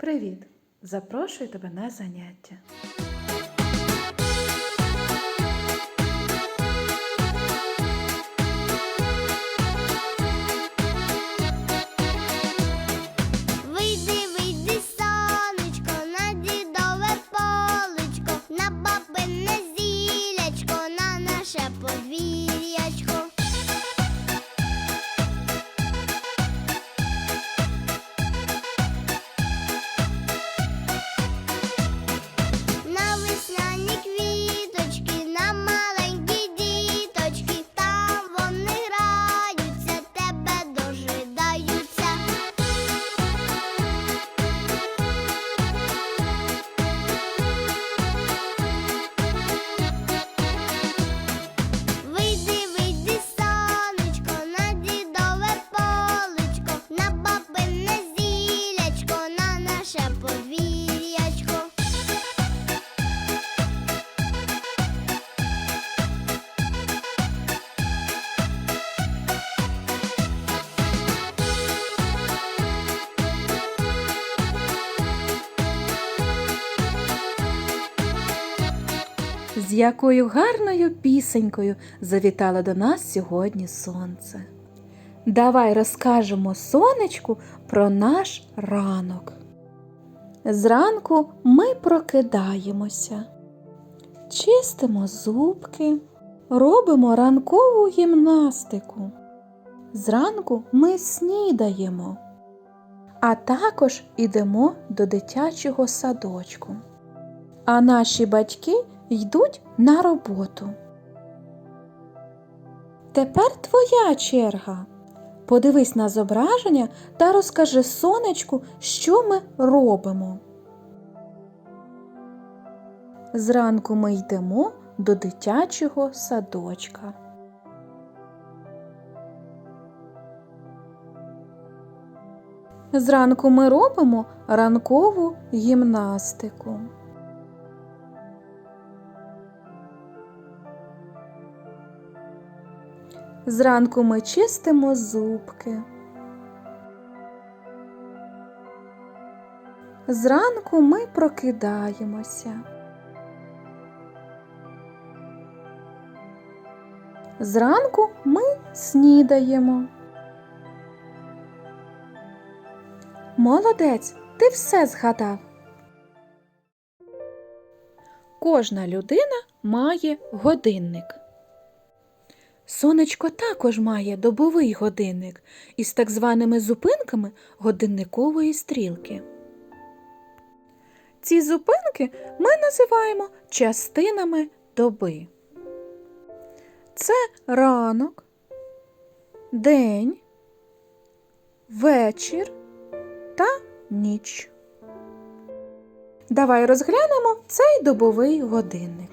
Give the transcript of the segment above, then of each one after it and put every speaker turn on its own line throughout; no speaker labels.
Привіт! Запрошую тебе на заняття. З якою гарною пісенькою завітало до нас сьогодні сонце. Давай розкажемо сонечку про наш ранок. Зранку ми прокидаємося, чистимо зубки, робимо ранкову гімнастику. Зранку ми снідаємо, а також ідемо до дитячого садочку. А наші батьки йдуть на роботу. Тепер твоя черга. Подивись на зображення та розкажи сонечку, що ми робимо. Зранку ми йдемо до дитячого садочка. Зранку ми робимо ранкову гімнастику. Зранку ми чистимо зубки. Зранку ми прокидаємося. Зранку ми снідаємо. Молодець, ти все згадав. Кожна людина має годинник. Сонечко також має добовий годинник із так званими зупинками годинникової стрілки. Ці зупинки ми називаємо частинами доби. Це ранок, день, вечір та ніч. Давай розглянемо цей добовий годинник.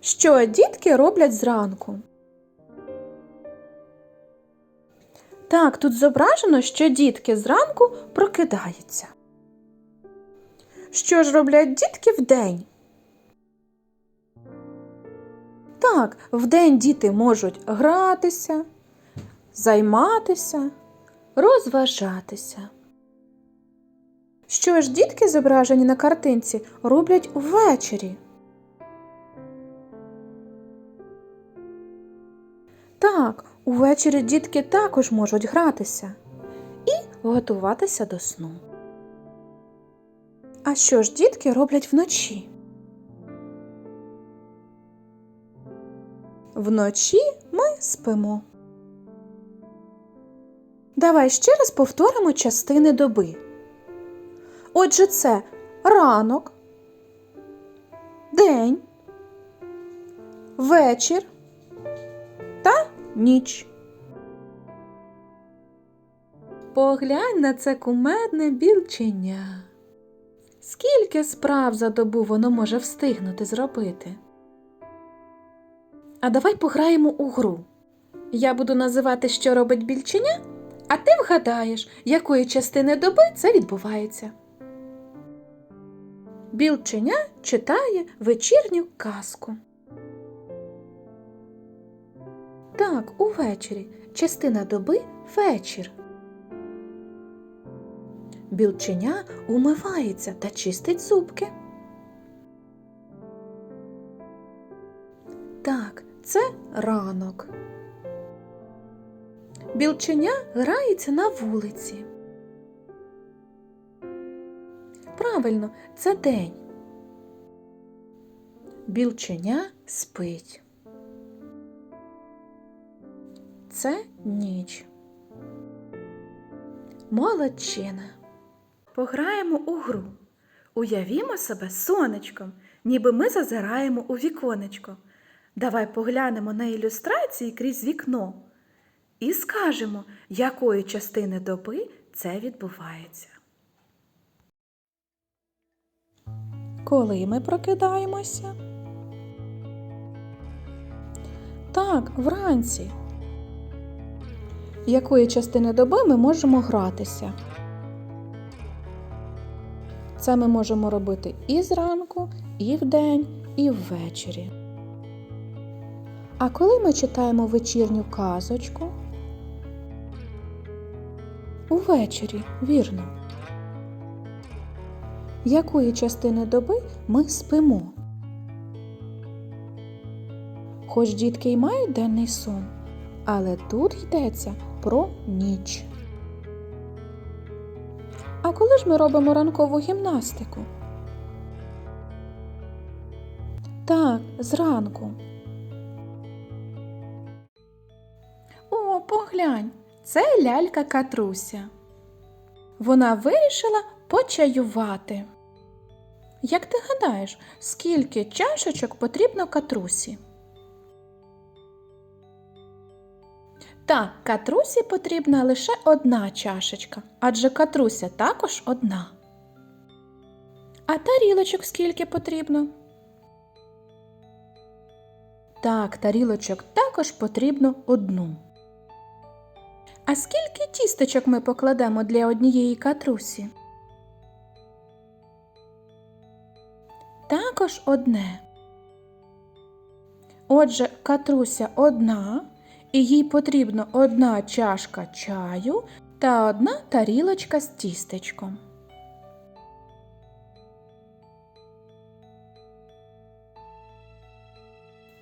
Що дітки роблять зранку? Так, тут зображено, що дітки зранку прокидаються. Що ж роблять дітки вдень? Так, вдень діти можуть гратися, займатися, розважатися. Що ж дітки, зображені на картинці, роблять ввечері? Так, увечері дітки також можуть гратися і готуватися до сну. А що ж дітки роблять вночі? Вночі ми спимо. Давай ще раз повторимо частини доби. Отже, це ранок, день, вечір ніч. Поглянь на це кумедне білченя. Скільки справ за добу воно може встигнути зробити? А давай пограємо у гру. Я буду називати, що робить більченя, а ти вгадаєш, якої частини доби це відбувається. Білченя читає вечірню казку. Так, увечері. Частина доби вечір. білченя умивається та чистить зубки. Так, це ранок. Білченя грається на вулиці. Правильно, це день. Білченя спить. Це ніч. Молодчина. Пограємо у гру. Уявімо себе сонечком, ніби ми зазираємо у віконечко. Давай поглянемо на ілюстрації крізь вікно і скажемо, якої частини доби це відбувається. Коли ми прокидаємося? Так, вранці. Якої частини доби ми можемо гратися? Це ми можемо робити і зранку, і вдень, і ввечері. А коли ми читаємо вечірню казочку? Увечері, вірно. Якої частини доби ми спимо? Хоч дітки й мають денний сон, але тут йдеться про ніч. А коли ж ми робимо ранкову гімнастику? Так, зранку. О, поглянь, це лялька Катруся. Вона вирішила почаювати. Як ти гадаєш, скільки чашечок потрібно катрусі? Так, катрусі потрібна лише одна чашечка, адже катруся також одна. А тарілочок скільки потрібно? Так, тарілочок також потрібно одну. А скільки тістечок ми покладемо для однієї катрусі? Також одне. Отже, катруся одна, і їй потрібно одна чашка чаю та одна тарілочка з тістечком.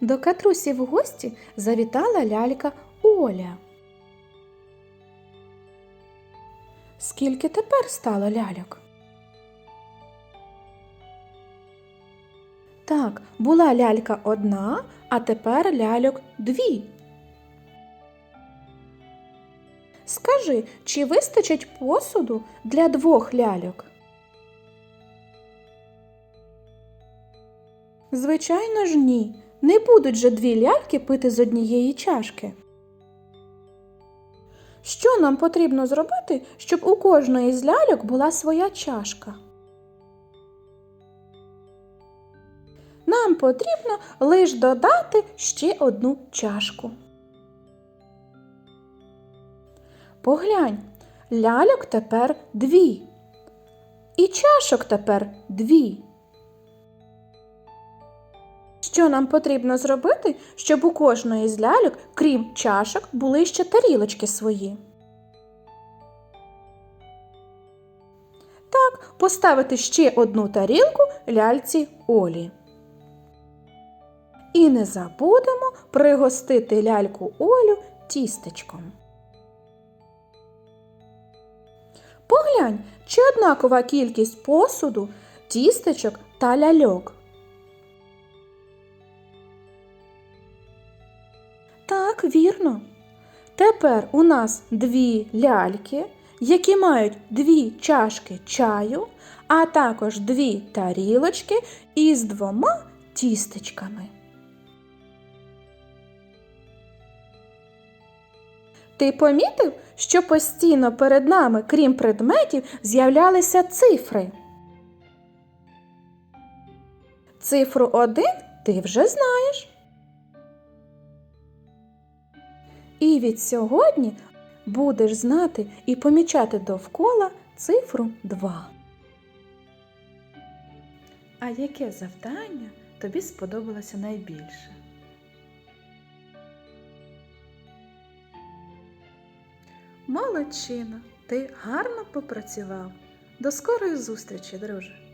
До катрусі в гості завітала лялька Оля. Скільки тепер стало ляльок? Так, була лялька одна, а тепер ляльок дві. Скажи, чи вистачить посуду для двох ляльок? Звичайно ж, ні. Не будуть же дві ляльки пити з однієї чашки. Що нам потрібно зробити, щоб у кожної з ляльок була своя чашка? Нам потрібно лише додати ще одну чашку. Поглянь, ляльок тепер дві. І чашок тепер дві. Що нам потрібно зробити, щоб у кожної з ляльок, крім чашок, були ще тарілочки свої? Так, поставити ще одну тарілку ляльці Олі. І не забудемо пригостити ляльку Олю тістечком. Поглянь, чи однакова кількість посуду, тістечок та ляльок. Так, вірно. Тепер у нас дві ляльки, які мають дві чашки чаю, а також дві тарілочки із двома тістечками. Ти помітив, що постійно перед нами, крім предметів, з'являлися цифри? Цифру 1 ти вже знаєш. І від сьогодні будеш знати і помічати довкола цифру 2. А яке завдання тобі сподобалося найбільше? Молодчина, ти гарно попрацював. До скорої зустрічі, друже!